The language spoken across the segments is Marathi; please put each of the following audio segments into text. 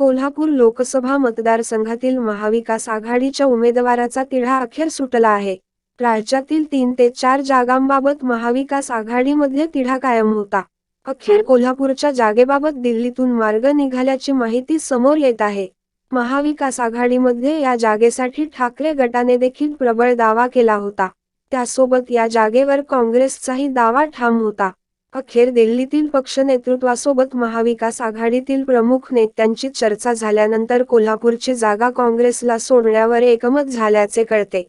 कोल्हापूर लोकसभा मतदारसंघातील महाविकास आघाडीच्या उमेदवाराचा तिढा अखेर सुटला आहे. राज्यातील तीन ते चार जागांबाबत महाविकास आघाडीमध्ये तिढा कायम होता. अखेर कोल्हापूरच्या जागेबाबत दिल्लीतून मार्ग निघाल्याची माहिती समोर येत आहे. महाविकास आघाडीमध्ये या जागेसाठी ठाकरे गटाने देखील प्रबळ दावा केला होता. त्यासोबत या जागेवर काँग्रेसचाही दावा ठाम होता. अखेर दिल्लीतील पक्ष नेतृत्वासोबत महाविकास आघाडीतील प्रमुख नेत्यांची चर्चा झाल्यानंतर कोल्हापूरची जागा काँग्रेसला सोडण्यावर एकमत झाल्याचे कळते.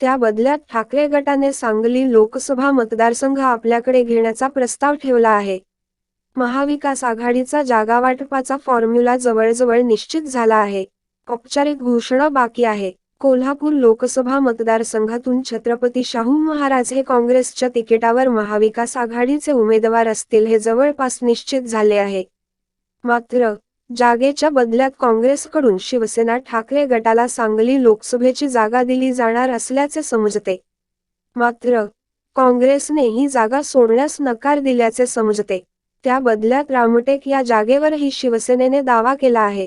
त्या बदल्यात ठाकरे गटाने सांगली लोकसभा मतदारसंघ आपल्याकडे घेण्याचा प्रस्ताव ठेवला आहे. महाविकास आघाडीचा जागावाटपाचा फॉर्म्युला जवळजवळ निश्चित झाला आहे. औपचारिक घोषणा बाकी आहे. कोल्हापूर लोकसभा मतदारसंघातून छत्रपती शाहू महाराज हे काँग्रेसच्या तिकिटावर महाविकास आघाडीचे उमेदवार असतील हे जवळपास निश्चित झाले आहे. मात्र जागेच्या बदल्यात काँग्रेसकडून शिवसेना ठाकरे गटाला सांगली लोकसभेची जागा दिली जाणार असल्याचे समजते. मात्र काँग्रेसने ही जागा सोडण्यास नकार दिल्याचे समजते. त्या बदल्यात रामटेक या जागेवरही शिवसेनेने दावा केला आहे.